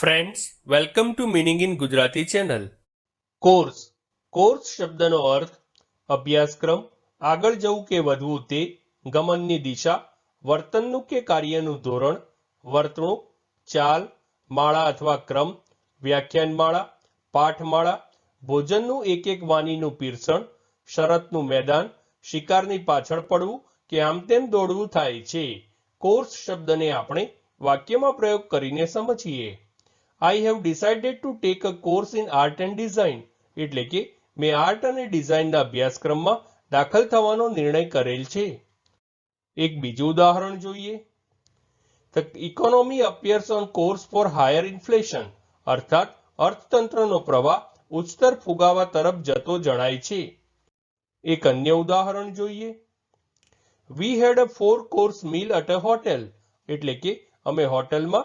Friends welcome to meaning in Gujarati channel course course શબ્દનો અર્થ અભ્યાસક્રમ, આગળ જવું કે વધવું તે ગમનની દિશા, વર્તનનું કે કાર્યનું ધોરણ, વર્તણૂક, ચાલ, માળા અથવા ક્રમ, વ્યાખ્યાનમાળા, પાઠમાળા, ભોજનનું એક એક વાનીનું પીરસણ, શરતનું મેદાન, શિકારની પાછળ પડવું કે આમ તેમ દોડવું થાય છે. કોર્સ શબ્દને આપણે વાક્યમાં પ્રયોગ કરીને સમજીએ. I have decided to take a course in art and design એટલે કે, મેં આર્ટ અને ડિઝાઇનના અભ્યાસક્રમમાં દાખલ થવાનો નિર્ણય કરેલ છે. એક બીજું ઉદાહરણ જોઈએ. The economy appears on course for higher inflation અર્થાત, અર્થતંત્રનો પ્રવાહ ઉચ્ચતર ફુગાવા તરફ જતો જણાય છે. એક અન્ય ઉદાહરણ જોઈએ. We had a four course meal at a hotel એટલે કે, અમે હોટલમાં